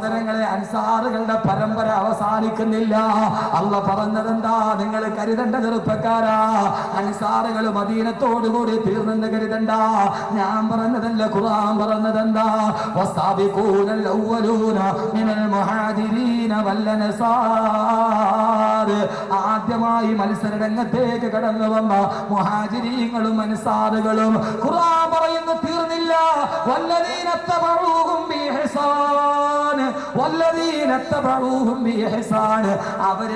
സഹോദരങ്ങളെ അൻസാറുകളുടെ പരമ്പര അവസാനിക്കുന്നില്ല. അല്ല പറഞ്ഞതെന്താ? നിങ്ങൾ കരുതണ്ട ചെറുപ്പക്കാരാ. അൻസാറുകൾ മദീനത്തോടുകൂടി തീർന്നെന്ന് കരുതണ്ട. ഞാൻ പറഞ്ഞതല്ല ഖുർആൻ പറഞ്ഞതെന്താ? വസാബിഖൂനൽ അവ്വലൂന മിനൽ ആദ്യമായി മത്സര രംഗത്തേക്ക് കടന്നു വന്ന മുഹാജിരീങ്ങളും അൻസാറുകളും ഖുർആൻ പറയുന്നു തീർന്നില്ല. വല്ലദീന ബിഇഹ്സാൻ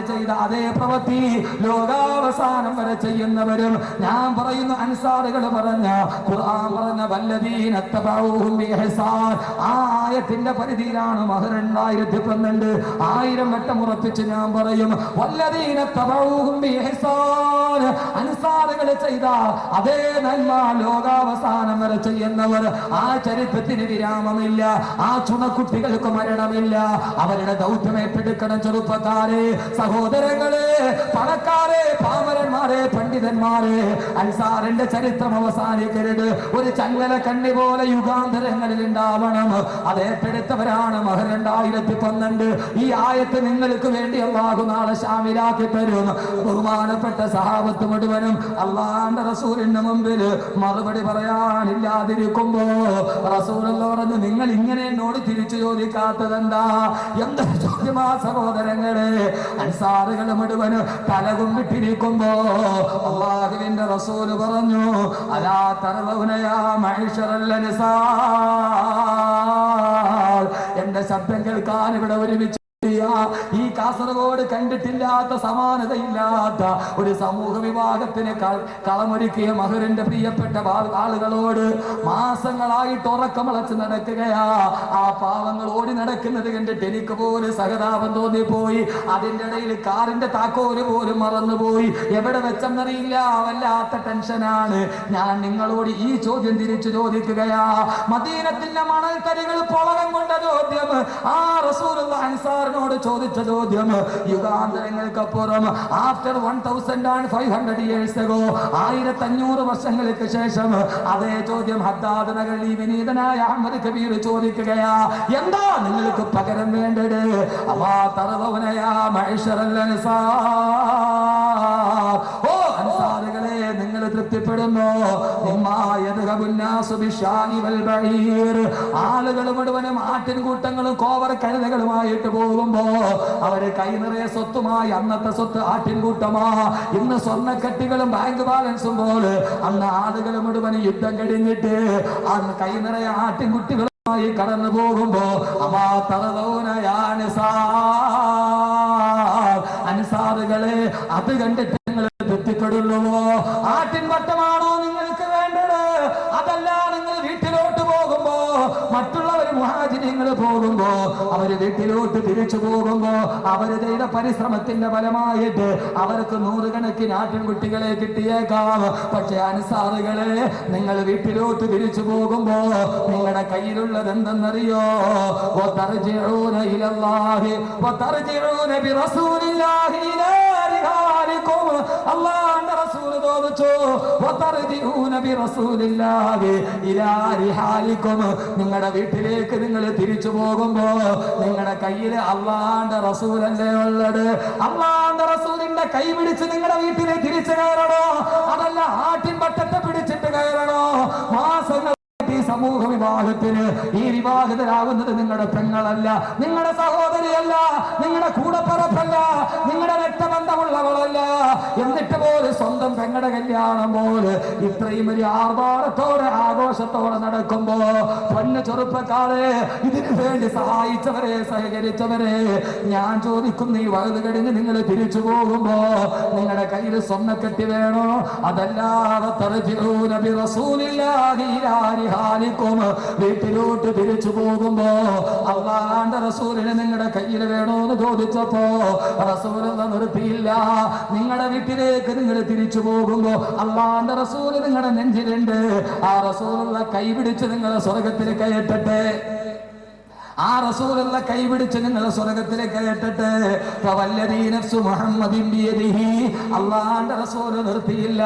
ചെയ്ത അതേ പ്രവൃത്തി ലോകാവസാനം വരെ ചെയ്യുന്നവരും ഞാൻ പറയുന്ന അൻസാറുകൾ പറഞ്ഞ ഖുർആൻ പറഞ്ഞ വല്ലദീന ആയത്തിന്റെ പരിധിയിലാണ് മഹർ രണ്ടായിരത്തി പന്ത്രണ്ട് ആയിരം വട്ടം ഉറപ്പിച്ച് ഞാൻ പറയും വല്ലദീന അൻസാറുകൾ ചെയ്ത അതേ നന്മ ലോകാവസാനം വരെ ചെയ്യുന്നവർ ആ ചരിത്രത്തിന് വിരാമമില്ല ആ ചുണക്കുട്ടികൾക്ക് മരണമില്ല. അവരുടെ ദൗത്യം ഏറ്റെടുക്കണം ചെറുപ്പക്കാരെ സഹോദരങ്ങളെ പണക്കാരെ പാമരന്മാരെ പണ്ഡിതന്മാരെ. അൻസാറിന്റെ ചരിത്രം അവസാനിക്കരുത്. ഒരു ചങ്ങല കണ്ണി പോലെ യുഗാന്തരങ്ങളിൽ ഉണ്ടാവണം. അത് ഏറ്റെടുത്തവരാണ് മഹ രണ്ടായിരത്തി പന്ത്രണ്ട് ഈ ആയത്ത് നിങ്ങൾക്ക് വേണ്ടി അള്ളാഹു നാളെ ശാമിലാക്കി തരും. ബഹുമാനപ്പെട്ട സഹാബത്ത് മുഴുവനും അള്ളാന്റെ റസൂലിന്റെ മുമ്പിൽ മറുപടി പറയാനില്ലാതിരിക്കുമ്പോ റസൂൽ പറഞ്ഞു നിങ്ങൾ ഇങ്ങനെ എന്നോട് തിരിച്ചു ചോദിക്കാത്തതെന്താ എന്താ? ചോദ്യമാ സഹോദരങ്ങളെ? അൻസാറുകൾ മുഴുവൻ തലകുമ്പിട്ടിരിക്കുമ്പോ അള്ളാഹുവിന്റെ റസൂൽ പറഞ്ഞു അലാ തറവനയാ മഹിഷറല്ല എന്റെ ശബ്ദം കേൾക്കാൻ ഇവിടെ ഒരുമിച്ച് ഈ കാസർഗോഡ് കണ്ടിട്ടില്ലാത്ത സമാനതയില്ലാത്ത ഒരു സമൂഹ വിഭാഗത്തിന് കളമൊരുക്കിയ മഹുരന്റെ പ്രിയപ്പെട്ട ആളുകളോട് മാസങ്ങളായിട്ട് ഉറക്കമളച്ച് നടക്കുകയാ. ആ പാവങ്ങൾ ഓടി നടക്കുന്നത് കണ്ടിട്ട് എനിക്ക് പോലും സഹതാപം തോന്നിപ്പോയി. അതിന്റെ ഇടയിൽ കാറിന്റെ താക്കോൽ പോലും മറന്നുപോയി. എവിടെ വെച്ചെന്നറിയില്ല. വല്ലാത്ത ടെൻഷനാണ്. ഞാൻ നിങ്ങളോട് ഈ ചോദ്യം തിരിച്ചു ചോദിക്കുകയാ. മദീനത്തിന്റെ മണൽത്തരികൾ പൊളകം കൊണ്ട ചോദ്യം ആ റസൂൽ അൻസാറിനോട് ചോദിച്ച ചോദ്യം യുഗാന്തരങ്ങൾക്കപ്പുറം after one thousand and five hundred years ago ആയിരത്തി അഞ്ഞൂറ് വർഷങ്ങൾക്ക് ശേഷം അതേ ചോദ്യം ഹദ്ദാദ് നഗറിൽ വിനീതനായ അഹമ്മദ് കബീർ ചോദിക്കുകയാ എന്താ നിങ്ങൾക്ക് പകരം വേണ്ടത്? അവാ തറവനയാ അൻസാറുകളെ നിങ്ങൾ തൃപ്തിപ്പെടുന്നു ആളുകൾ മുഴുവനും ആട്ടിൻകൂട്ടങ്ങളും കോവർ കഴുതകളുമായിട്ട് പോകുമ്പോ അവർ കൈ നിറയെ സ്വത്തുമായി അന്നത്തെ സ്വത്ത് ആട്ടിൻകൂട്ടമാ. ഇന്ന് സ്വർണക്കട്ടികളും ബാങ്ക് ബാലൻസും പോലെ അന്ന് ആളുകൾ മുഴുവനും യുദ്ധം കഴിഞ്ഞിട്ട് അന്ന് കൈ നിറയെ ആട്ടിൻകുട്ടികളുമായി കടന്നു പോകുമ്പോ അമാ തറലോനയാണ് അനുസാറുകളെ അത് കണ്ടിട്ട് ഇഷ്ടപ്പെടുന്നുവോ ആട്ടിൻ വട്ടമാണോ നിങ്ങൾക്ക് വേണ്ടത്? അതല്ല നിങ്ങൾ വീട്ടിലോട്ട് പോകുമ്പോ മറ്റുള്ളവർ മഹാജിനങ്ങൾ പോകുമ്പോ അവർ വീട്ടിലോട്ട് തിരിച്ചു പോകുമ്പോ അവർ ചെയ്ത പരിശ്രമത്തിന്റെ ഫലമായിട്ട് അവർക്ക് നൂറുകണക്കിന് ആട്ടിൻകുട്ടികളെ കിട്ടിയേക്കാം. പക്ഷെ അനുസാറുകളെ നിങ്ങൾ വീട്ടിലോട്ട് തിരിച്ചു പോകുമ്പോ നിങ്ങളുടെ കയ്യിലുള്ളത് എന്തെന്നറിയോ? ഇലല്ലാഹി നിങ്ങളുടെ വീട്ടിലേക്ക് നിങ്ങൾ തിരിച്ചു പോകുമ്പോ നിങ്ങളുടെ കയ്യിൽ അള്ളാന്റെ റസൂലല്ലേ ഉള്ളത്? അള്ളാന്റെ റസൂലിന്റെ കൈ പിടിച്ച് നിങ്ങളുടെ വീട്ടിലേക്ക് തിരിച്ചു കയറണോ? അതല്ല ആട്ടിൻ പട്ടത്തെ സമൂഹ വിവാഹത്തിന് ഈ വിവാഹിതരാകുന്നത് നിങ്ങളുടെ പെങ്ങളല്ല നിങ്ങളുടെ സഹോദരിയല്ല നിങ്ങളുടെ കൂടപ്പറപ്പല്ല നിങ്ങളുടെ രക്തബന്ധമുള്ളവളല്ല. എന്നിട്ട് പോലെ സ്വന്തം പെങ്ങളുടെ കല്യാണം പോലെ ഇത്രയും വലിയ ആർഭാടത്തോടെ ആഘോഷത്തോടെ നടക്കുമ്പോ പൊന്ന ചെറുപ്പക്കാരെ ഇതിനു വേണ്ടി സഹായിച്ചവരെ സഹകരിച്ചവരെ ഞാൻ ചോദിക്കുന്നു ഈ വഴുത് കഴിഞ്ഞ് നിങ്ങൾ തിരിച്ചു പോകുമ്പോ നിങ്ങളുടെ കയ്യിൽ സ്വർണക്കെട്ടി വേണോ? അതല്ലാതെ റിഹാലിക്കും. വീട്ടിലോട്ട് തിരിച്ചു പോകുമ്പോ അള്ളാന്റെ റസൂലിനെ നിങ്ങളുടെ കയ്യിൽ വേണോന്ന് ചോദിച്ചപ്പോ റസൂൽ നിർത്തിയില്ല. നിങ്ങളുടെ വീട്ടിലേക്ക് നിങ്ങൾ തിരിച്ചു പോകുമ്പോ അള്ളാന്റെ റസൂൽ നിങ്ങളുടെ നെഞ്ചിലുണ്ട്. ആ റസൂലുള്ള കൈ പിടിച്ച് നിങ്ങളെ സ്വർഗത്തിൽ കയറ്റട്ടെ. ആ റസൂലുള്ള കൈപിടിച്ച് നിങ്ങൾ സ്വർഗത്തിലേക്ക് കേട്ടിട്ട് അള്ളാന്റെ റസൂൽ നിർത്തിയില്ല.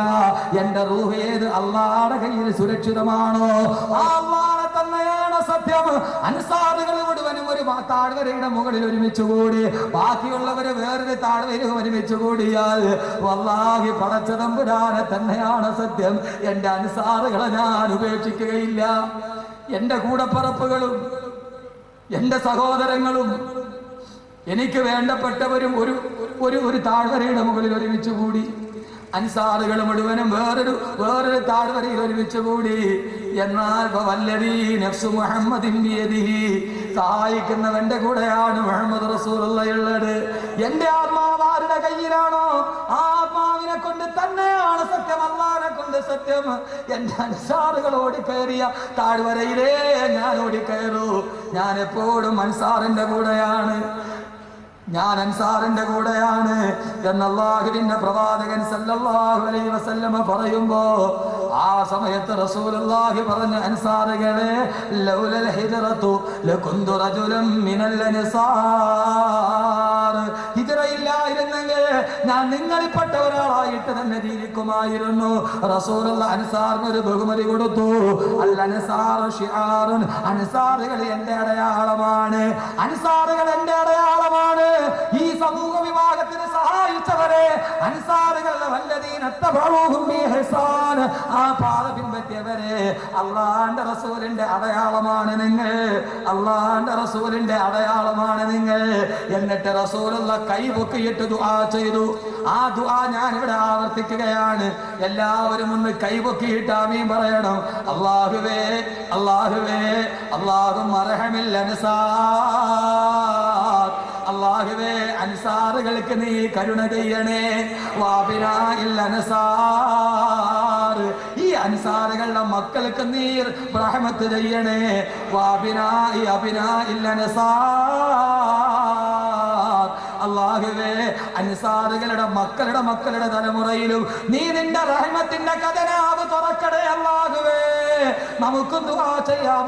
എന്റെ റൂഹ് ഏത് അള്ളാടെ കയ്യിൽ സുരക്ഷിതമാണോ? ആ അള്ളാനെ തന്നെയാണ് സത്യം. അൻസാറുകൾ മുഴുവനും ഒരു താഴ്വരയുടെ മുകളിൽ ഒരുമിച്ച് കൂടി. ബാക്കിയുള്ളവര് വേറൊരു താഴ്വരയും ഒരുമിച്ച് കൂടിയാൽ വല്ലാഹി പടച്ചതമ്പുരാനെ തന്നെയാണ് സത്യം. എന്റെ അൻസാറുകളെ ഞാൻ ഉപേക്ഷിക്കുകയില്ല. എന്റെ കൂടപ്പറപ്പുകളും എന്റെ സഹോദരങ്ങളും എനിക്ക് വേണ്ടപ്പെട്ടവരും ഒരു ഒരു ഒരു താഴ്വരയുടെ മുകളിൽ ഒരുമിച്ച് കൂടി. അൻസാറുകൾ മുഴുവനും വേറൊരു വേറൊരു താഴ്വരയിൽ ഒരുമിച്ച് കൂടി. എന്നാൽ സഹായിക്കുന്നവന്റെ കൂടെയാണ് മുഹമ്മദ് റസൂലുള്ളത് എന്റെ ആത്മാവാരുടെ കയ്യിലാണോ? ആ ആത്മാവിനെ കൊണ്ട് തന്നെയാണ് കൊണ്ട് സത്യം. എന്റെ അൻസാറുകൾ ഓടിക്കയറിയ താഴ്വരയിലേ ഞാൻ ഓടിക്കയറൂ ഞാൻ എപ്പോഴും അൻസാറിന്റെ കൂടെയാണ്. ഞാൻ അൻസാറിന്റെ കൂടെയാണ് എന്നല്ലാഹുവിന്റെ പ്രവാചകൻ സല്ലല്ലാഹു അലൈഹി വസല്ലമ പറയുമ്പോ ആ സമയത്ത് റസൂലുള്ളാഹി പറഞ്ഞ അൻസാറുകളെ ലൗലൽ ഹിജ്റത്തു ലകുന്തു റജുലൻ മിനൽ അൻസാർ. ഞാൻ നിങ്ങളിൽപ്പെട്ട ഒരാളായിട്ട് തന്നെ ജീവിക്കുമായിരുന്നു. റസൂലുള്ള അൻസാറിന് ഒരു ബഹുമതി കൊടുത്തു. അൽ അൻസാർ എന്റെ അടയാളമാണ്. അൻസാറുകൾ എന്റെ അടയാളമാണ്. ഈ സമൂഹ വിഭാഗത്തിന് സഹായിച്ചവരെ ബിഇഹ്സാൻ ആ പാത പിൻപറ്റിയവരെ അള്ളാന്റെ റസൂലിന്റെ അടയാളമാണ് നിങ്ങൾ. അള്ളാന്റെ റസൂലിന്റെ അടയാളമാണ് നിങ്ങൾ. എന്നിട്ട് റസൂലുള്ള കൈ ദുആ ചെയ്തു. ആ ദുആ ഞാൻ ഇവിടെ ആവർത്തിക്കുകയാണ്. എല്ലാവരും ഒന്ന് കൈ പൊക്കിയിട്ട് ആമീൻ പറയണം. അള്ളാഹുവേ അള്ളാഹുവേ അള്ളാഹു മറഹമില്ല അള്ളാഹുവേ അൻസാറുകൾക്ക് നീ കരുണ ചെയ്യണേ. വാപിരായിൽ അൻസാർ ഈ അൻസാറുകളുടെ മക്കൾക്ക് നീ റഹമത്ത് ചെയ്യണേ. വാബിനായി അബിനായിൽ അൻസാർ. അള്ളാഹുവേ അൻസാറുകളുടെ മക്കളുടെ മക്കളുടെ തലമുറയിലും നീ നിന്റെ റഹ്മത്തിന്റെ കഥനാവ് തുറക്കടേ അള്ളാഹുവേ. നമുക്കും ദുആ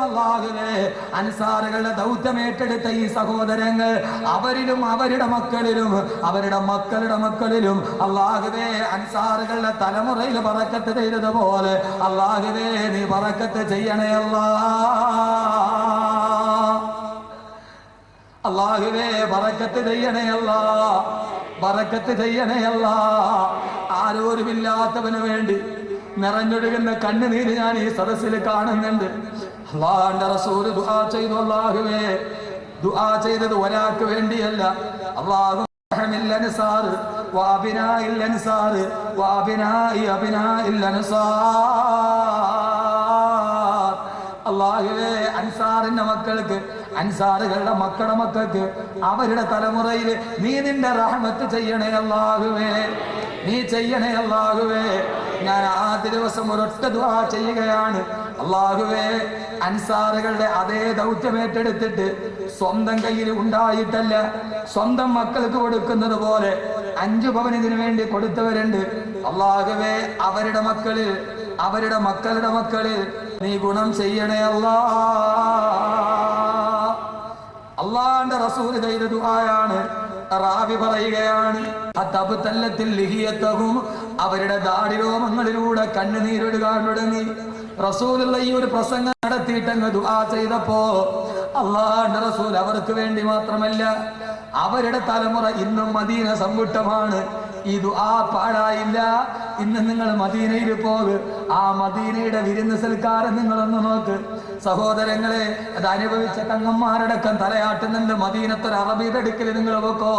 അള്ളാഹുവേ അൻസാറുകളുടെ ദൗത്യം ഏറ്റെടുത്ത ഈ സഹോദരങ്ങൾ അവരിലും അവരുടെ മക്കളിലും അവരുടെ മക്കളുടെ മക്കളിലും അള്ളാഹുവേ അൻസാറുകളുടെ തലമുറയിൽ പറക്കത്ത് ചെയ്തതുപോലെ അള്ളാഹുവേ നീ പറക്കത്ത് ചെയ്യണേ അല്ലാ. അള്ളാഹുവേ പറക്കത്ത് ചെയ്യണേ അല്ല. പറക്കത്ത് ചെയ്യണേ അല്ല. ആരോരുമില്ലാത്തവന് വേണ്ടി നിറഞ്ഞൊഴുകുന്ന കണ്ണുനീര് ഞാൻ ഈ സദസ്സിൽ കാണുന്നുണ്ട് അള്ളാന്റെ റസൂല് ദുആ ചെയ്തു അള്ളാഹുവേ ദുആ ചെയ്തത് ഒരാൾക്ക് വേണ്ടിയല്ല അള്ളാഹു الأنصار وأبناء الأنصار وأبناء أبناء الأنصار അള്ളാഹുവേ അൻസാറിന്റെ മക്കൾക്ക് അൻസാറുകളുടെ മക്കളുടെ മക്കൾക്ക് അവരുടെ തലമുറയിൽ നീ നിന്റെ റഹ്മത്ത് ചെയ്യണേ അള്ളാഹുവേ നീ ചെയ്യണേ അള്ളാഹുവേ. ഞാൻ ആ ദിവസം ഒരൊറ്റ ദുആ ചെയ്യുകയാണ്. അള്ളാഹുവേ അൻസാറുകളുടെ അതേ ദൗത്യം ഏറ്റെടുത്തിട്ട് സ്വന്തം കയ്യിൽ ഉണ്ടായിട്ടല്ല സ്വന്തം മക്കൾക്ക് കൊടുക്കുന്നത് പോലെ അഞ്ചു പവൻ ഇതിനു വേണ്ടി കൊടുത്തവരുണ്ട്. അള്ളാഹുവേ അവരുടെ മക്കളിൽ അവരുടെ മക്കളുടെ മക്കളിൽ നീ ഗുണം ചെയ്യണേ അല്ലാ. അള്ളാന്റെ റസൂൽ ചെയ്ത ദുആയാണ്. റാവി പറയുകയാണ് അതബുതല്ലത്തിൽ ലിഹിയത്തവും അവരുടെ ദാടിരോമങ്ങളിലൂടെ കണ്ണുനീരൊഴുകാൻ തുടങ്ങി. റസൂലുള്ള ഈ ഒരു പ്രസംഗം നടത്തിയിട്ടങ്ങ് ദുആ ചെയ്തപ്പോ അള്ളാന്റെ റസൂൽ അവർക്ക് വേണ്ടി മാത്രമല്ല അവരുടെ തലമുറ ഇന്നും മദീന സമ്പുഷ്ടമാണ്. ഈ ദുആ പാഴായില്ല. ഇന്ന് നിങ്ങൾ മദീനയിൽ പോവ്. ആ മദീനയുടെ വിരുന്ന് സൽക്കാരം നിങ്ങളൊന്ന് നോക്ക്. സഹോദരങ്ങളെ അത് അനുഭവിച്ച തങ്ങന്മാരടക്കം തലയാട്ടുന്നുണ്ട്. മദീനത്തൊരു അറബിയുടെ അടുക്കൽ നിങ്ങൾ വെക്കോ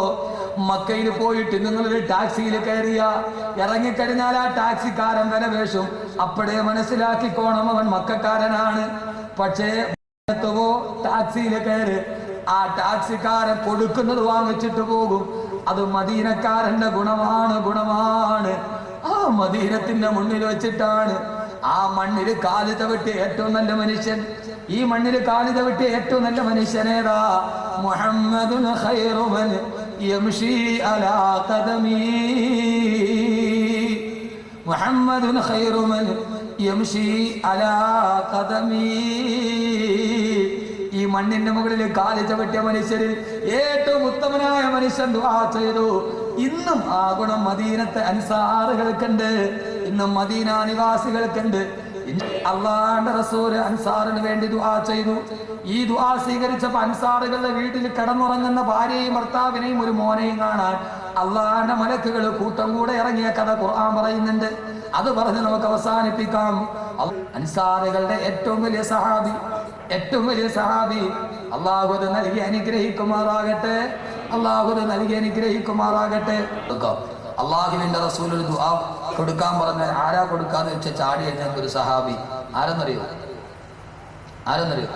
മക്കയിൽ പോയിട്ട് നിങ്ങളൊരു ടാക്സിയിൽ കയറിയ. ഇറങ്ങിക്കഴിഞ്ഞാൽ ആ ടാക്സിക്കാരൻ വില വേഷം അപ്പോഴേ മനസ്സിലാക്കിക്കോണം അവൻ മക്കാരനാണ്. പക്ഷേ ടാക്സിയിൽ കയറി. ആ ടാക്സിക്കാരൻ കൊടുക്കുന്നത് വാങ്ങിച്ചിട്ട് പോകും. അത് മദീനക്കാരന്റെ ഗുണമാണ് ഗുണമാണ്. ആ മദീനത്തിന്റെ മുന്നിൽ വെച്ചിട്ടാണ് ആ മണ്ണിൽ കാൽ തവിട്ടിയ ഏറ്റവും നല്ല മനുഷ്യൻ. ഈ മണ്ണിൽ കാൽ തവിട്ടിയ ഏറ്റവും നല്ല മനുഷ്യനേതാ? മുഹമ്മദുൻ ഖൈറുമൻ യംശി അലാ ഖദമീ യംശി അലാ ഖദമീ ഈ മണ്ണിന്റെ മുകളിൽ കാൽ ചവിട്ടിയ മനുഷ്യരിൽ ഏറ്റവും ഉത്തമനായ മനുഷ്യൻ ദുആ ചെയ്തു. ഇന്നും ആ ഗുണം മദീനത്തെ അൻസാറുകൾക്കുണ്ട്. ഇന്നും മദീന നിവാസികൾക്കുണ്ട്. അള്ളാന്റെ റസൂൽ അൻസാറിന് വേണ്ടി ദുആ ചെയ്തു. ഈ ദുആ സ്വീകരിച്ചപ്പോ അൻസാറുകളുടെ വീട്ടിൽ കിടന്നുറങ്ങുന്ന ഭാര്യയും ഭർത്താവിനെയും ഒരു മോനെയും കാണാൻ അള്ളാന്റെ മലക്കുകൾ കൂട്ടം കൂടെ ഇറങ്ങിയ കഥ ഖുർആൻ പറയുന്നുണ്ട്. അത് പറഞ്ഞ് നമുക്ക് അവസാനിപ്പിക്കാം. അൻസാറുകളുടെ ഏറ്റവും വലിയ സഹാബി ഏറ്റവും വലിയ സഹാബി. അള്ളാഹുദ് നൽകി അനുഗ്രഹിക്കുമാറാകട്ടെ. അള്ളാഹുദ് നൽകി അനുഗ്രഹിക്കുമാറാകട്ടെ. അള്ളാഹുവിന്റെ റസൂൽ ഒരു ദുആ കൊടുക്കാൻ പറഞ്ഞ ആരാ കൊടുക്കാന്ന് വെച്ച ചാടി എഴുന്നേൽക്ക ഒരു സഹാബി. ആരെന്നറിയോ? ആരെന്നറിയോ?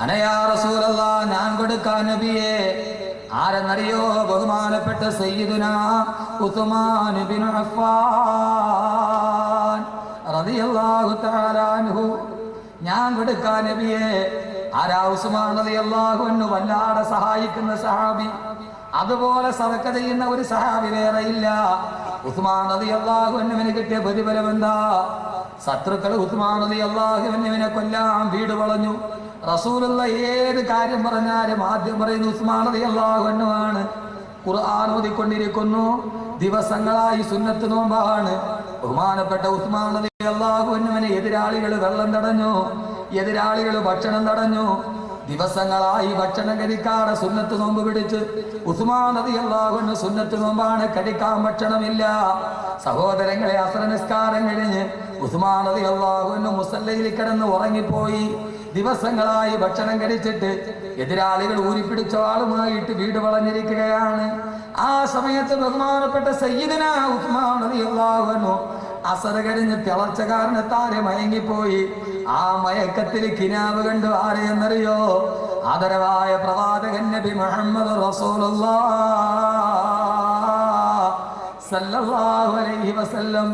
അനയാ റസൂലല്ലാ ഞാൻ കൊടുക്കാൻ നബിയെ. ആരെന്നറിയോ? ബഹുമാനപ്പെട്ട സയ്യിദുന ഉസ്മാൻ ബിൻ അഫ്ഫാൻ റളിയല്ലാഹു തആല അൻഹു ഞാൻ കൊടുക്കാൻ നബിയെ. ആരാ ഉസ്മാൻ അൻഹു വല്ലാതെ സഹായിക്കുന്ന സഹാബി? അതുപോലെ സദക്ക ചെയ്യുന്ന ഒരു സഹാബി വേറെ ഇല്ല ഉസ്മാൻ റളിയല്ലാഹു അള്ളാഹുവിന് കിട്ടിയ പ്രതിഫലം എന്താ? ശത്രുക്കൾ ഉസ്മാൻ റളിയല്ലാഹു അള്ളാഹുവിനെ കൊല്ലാം വീട് വളഞ്ഞു. റസൂലുള്ള ഏത് കാര്യം പറഞ്ഞാലും ആദ്യം പറയുന്ന ഉസ്മാൻ റളിയല്ലാഹു അൻഹുവാണ്. ഖുർആൻ ഓതിക്കൊണ്ടിരിക്കുന്നു. ദിവസങ്ങളായി സുന്നത്ത് നോമ്പാണ്. ബഹുമാനപ്പെട്ട ഉസ്മാൻ അൻഹുവിനെ എതിരാളികൾ വെള്ളം തടഞ്ഞു എതിരാളികൾ ഭക്ഷണം തടഞ്ഞു. ദിവസങ്ങളായി ഭക്ഷണം കഴിക്കാതെ സുന്നത്ത് നോമ്പ് പിടിച്ച് ഉസ്മാൻ നദി അൻഹു സുന്നത്ത് നോമ്പാണ് കഴിക്കാൻ ഭക്ഷണമില്ല. സഹോദരങ്ങളെ അസ്രനിസ്കാരം കഴിഞ്ഞ് ഉസ്മാൻ നദി അൻഹു മുസല്ലയിൽ കിടന്ന് ഉറങ്ങിപ്പോയി. ദിവസങ്ങളായി ഭക്ഷണം കഴിച്ചിട്ട് എതിരാളികൾ ഊരിപ്പിടിച്ച ആളുമായിട്ട് വീട് വളഞ്ഞിരിക്കുകയാണ്. ആ സമയത്ത് ബഹുമാനപ്പെട്ട സയ്യിദന ഉസ്മാൻ നദി അൻഹു അസറ കഴിഞ്ഞ് തിളച്ച കാരണത്താരെ മയങ്ങിപ്പോയി. ആ മയക്കത്തിൽ കിനാവ് കണ്ടു ആരെയെന്നറിയോ ആദരവായ പ്രവാചകൻ നബി മുഹമ്മദ് റസൂലുള്ളാ സല്ലല്ലാഹു അലൈഹി വസല്ലം.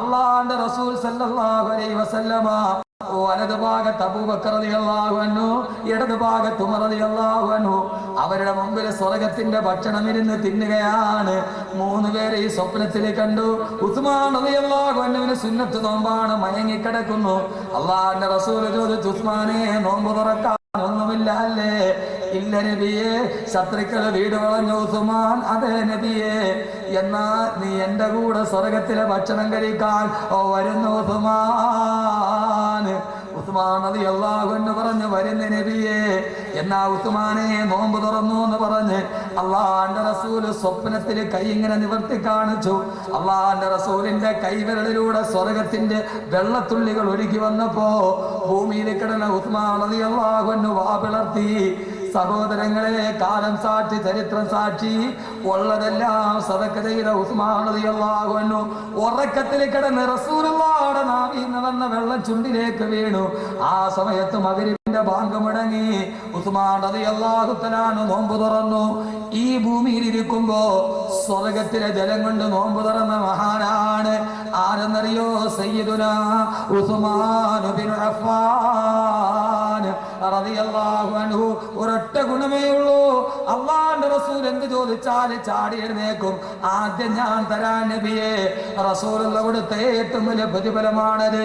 അള്ളാന്റെ റസൂൽ സല്ലല്ലാഹു അലൈഹി വസല്ലമ അവരുടെ മുമ്പിൽ സ്വർഗത്തിന്റെ ഭക്ഷണം ഇരുന്ന് തിന്നുകയാണ്. മൂന്ന് പേരെ ഈ സ്വപ്നത്തിൽ കണ്ടു. ഉസ്മാൻ അൻഹുവിന് സുന്നത്ത് നോമ്പാണ് മയങ്ങിക്കിടക്കുന്നു. അള്ളാഹിന്റെ റസൂൽ ചോദിച്ചു ഉസ്മാനെ നോമ്പ് തുറക്കാൻ ഒന്നുമില്ല അല്ലേ? ഇല്ല നബിയെ ശത്രുക്കളെ വീട് വളഞ്ഞു ഉസ്മാൻ അതെ നബിയെ. എന്നാ നീ എന്റെ കൂടെ സ്വർഗത്തിലെ ഭക്ഷണം കഴിക്കാൻ ഓ വരുന്നു ഉസ്മാൻ. ഉസ്മാൻ അത് അള്ളാഹു എന്ന് പറഞ്ഞു വരുന്ന നബിയെ. എന്നാ ഉസ്മാനെ നോമ്പ് തുറന്നു എന്ന് പറഞ്ഞ് അള്ളാഹാന്റെ റസൂൽ സ്വപ്നത്തിൽ കൈ ഇങ്ങനെ നിവർത്തി കാണിച്ചു. അള്ളാഹാന്റെ റസൂലിന്റെ കൈവിരലിലൂടെ സ്വർഗത്തിന്റെ വെള്ളത്തുള്ളികൾ ഒഴുകി വന്നപ്പോ ഭൂമിയിൽ കിടന്ന ഉസ്മാൻ അതി അള്ളാഹു വാ പിളർത്തി. സഹോദരങ്ങളെ കാലം സാക്ഷി ചരിത്രം സാക്ഷി. ഉള്ളതെല്ലാം സദക്കതയുടെ ചെയ്ത ഉറക്കത്തിൽ കിടന്ന് റസൂറുള്ള നാവിന്ന് വന്ന വെള്ളം ചുണ്ടിലേക്ക് വീണു. ആ സമയത്ത് മകരിന്റെ ബാങ്ക് മുടങ്ങി ഉസ്മാൻ അതി അള്ളാഹുത്തലാണ് നോമ്പ് തുറന്നു. ഈ ഭൂമിയിൽ ഇരിക്കുമ്പോ സ്വർഗത്തിലെ ജലം കൊണ്ട് നോമ്പ് തുറന്ന മഹാനാണ് ആരെന്നറിയോ? സയ്യിദുന ഉസ്മാൻ ഒരൊറ്റ ഗുണമേ ഉള്ളൂ. അള്ളാന്റെ റസൂൽ എന്ത് ചോദിച്ചാൽ ചാടി എഴുന്നേക്കും. ആദ്യം ഞാൻ തരാൻ നബിയെ. റസൂലുള്ള ഏറ്റവും വലിയ പ്രതിഫലമാണത്.